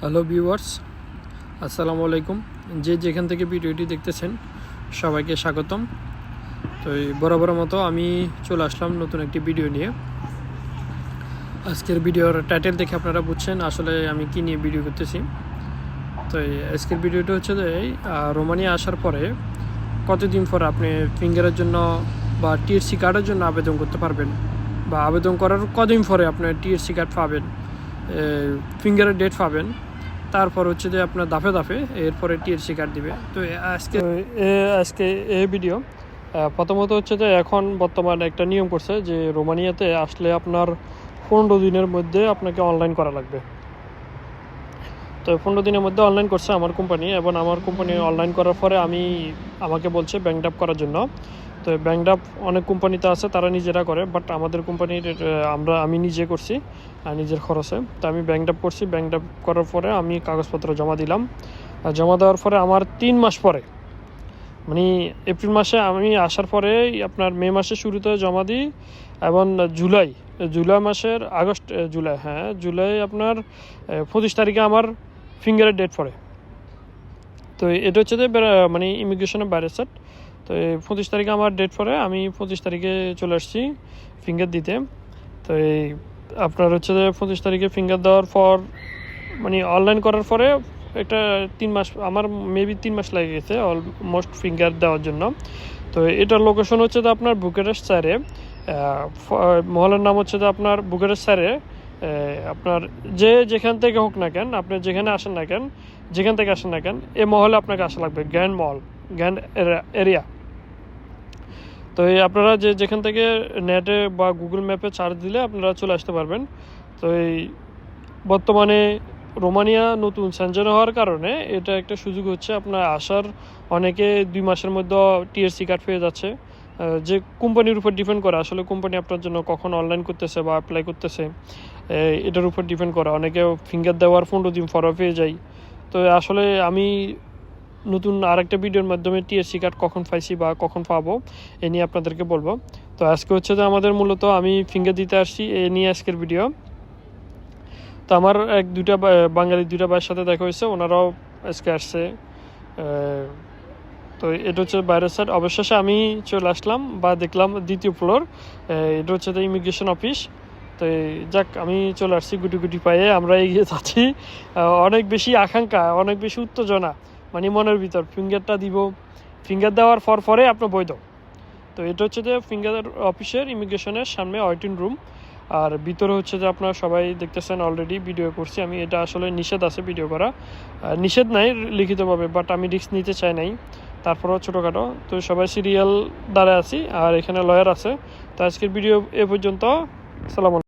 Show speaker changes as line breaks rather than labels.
Hello viewers, আসসালামু আলাইকুম। যে যেখান থেকে ভিডিওটি দেখতেছেন, সবাইকে স্বাগতম। তো বরাবর মতো আমি চলে আসলাম নতুন একটি ভিডিও নিয়ে। আজকের ভিডিওর টাইটেল দেখে আপনারা বুঝছেন আসলে আমি কি নিয়ে ভিডিও করতেছি। তো আজকের ভিডিওটা হচ্ছে যে রোমানিয়া আসার পরে কতদিন পর আপনি ফিঙ্গারের জন্য বা টিএসসি কার্ডের জন্য আবেদন করতে পারবেন? বা আবেদন করার কদিন পরে আপনি টিএসসি কার্ড পাবেন? ফিঙ্গারের ডেট পাবেন। তারপর হচ্ছে যে আপনার দাফে দাফে এরপরে টিএসসি কার্ড দিবে। তো এ- আজকে এ- আজকে এই ভিডিও প্রথমত হচ্ছে যে এখন বর্তমানে একটা নিয়ম করছে যে রোমানিয়াতে আসলে আপনার পনেরো দিনের মধ্যে আপনাকে অনলাইন করা লাগবে। তো পনেরো দিনের মধ্যে অনলাইন করছে আমার কোম্পানি এবং আমার কোম্পানি অনলাইন করার পরে আমি আমাকে বলছে ব্যাংক ড্রাফ করার জন্য। তো ব্যাংক ড্রাফ অনেক কোম্পানিতে আছে, তারা নিজেরা করে বাট আমাদের কোম্পানির আমরা, আমি নিজে করছি নিজের খরচে। তো আমি ব্যাংক ড্রাফ করছি ব্যাংক ড্রাফ করার পরে আমি কাগজপত্র জমা দিলাম। জমা দেওয়ার পরে আমার তিন মাস পরে মানে এপ্রিল মাসে আমি আসার পরে আপনার মে মাসের শুরুতে জমা দিই, এবং জুলাই জুলাই মাসের আগস্ট জুলাই হ্যাঁ জুলাই আপনার পঁচিশ তারিখে আমার ফিঙ্গারের ডেট পড়ে। তো এটা হচ্ছে যে মানে ইমিগ্রেশনের বাইরের সেট তো এই পঁচিশ তারিখে আমার ডেট পরে আমি পঁচিশ তারিখে চলে আসছি ফিঙ্গার দিতে। তো এই আপনার হচ্ছে যে পঁচিশ তারিখে ফিঙ্গার দেওয়ার পর মানে অনলাইন করার পরে এটা তিন মাস, আমার মেবি তিন মাস লেগে গেছে অলমোস্ট ফিঙ্গার দেওয়ার জন্য। তো এটার লোকেশন হচ্ছে যে আপনার বুকেরেস্ট স্যারে মহলের নাম হচ্ছে যে আপনার বুকেরেস্ট স্যারে আপনার যে যেখান থেকে হোক না কেন, আপনি যেখানে আসেন না কেন, যেখান থেকে আসেন না কেন, এ মহলে আপনাকে আসা লাগবে গ্র্যান্ড মল গ্র্যান্ড এরিয়া তো এই আপনারা যে যেখান থেকে নেটে বা গুগল ম্যাপে চার্জ দিলে আপনারা চলে আসতে পারবেন। তো এই বর্তমানে রোমানিয়া নতুন সেঞ্জন হওয়ার কারণে এটা একটা সুযোগ হচ্ছে আপনার আসার। অনেকে দুই মাসের মধ্যে টিএসসি কার্ড পেয়ে যাচ্ছে। যে কোম্পানির উপর ডিপেন্ড করে, আসলে কোম্পানি আপনার জন্য কখন অনলাইন করতেছে বা অ্যাপ্লাই করতেছে এটার উপর ডিপেন্ড করে। অনেকে ফিঙ্গার দেওয়ার পনেরো দিন ফরও পেয়ে যায়। তো আসলে আমি নতুন আরেকটা ভিডিওর মাধ্যমে টিএসসি কার্ড কখন পাইছি বা কখন পাবো, এ নিয়ে আপনাদেরকে বলব। তো আজকে হচ্ছে যে আমাদের মূলত আমি ফিঙ্গার দিতে আসছি, এ নিয়ে আজকের ভিডিও তো আমার এক দুইটা বা- বাঙালি দুইটা ভাইয়ের সাথে দেখা হয়েছে, ওনারাও আজকে আসছে তো এটা হচ্ছে বাইরের সাইড অবশেষে আমি চলে আসলাম বা দেখলাম দ্বিতীয় ফ্লোর এটা হচ্ছে ইমিগ্রেশন অফিস তো যাক, আমি চলে আসছি গুটি গুটি পায়ে, আমরা এগিয়ে যাচ্ছি। অনেক বেশি আকাঙ্ক্ষা, অনেক বেশি উত্তেজনা। মানে মনের ভিতর ফিঙ্গারটা দিব। ফিঙ্গার দেওয়ার পর পরে আপনার বৈধ তো এটা হচ্ছে যে ফিঙ্গার অফিসের ইমিগ্রেশনের সামনে ওয়েটিং রুম আর ভিতরে হচ্ছে যে আপনারা সবাই দেখতেছেন অলরেডি ভিডিও করছি। আমি এটা আসলে নিষেধ আছে ভিডিও করা। নিষেধ নাই লিখিতভাবে বাট আমি রিস্ক নিতে চাই নাই। তারপরেও ছোটোখাটো। তো সবাই সিরিয়াল দ্বারা আছি, আর এখানে লয়ার আছে। তো আজকের ভিডিও এ পর্যন্ত, সালাম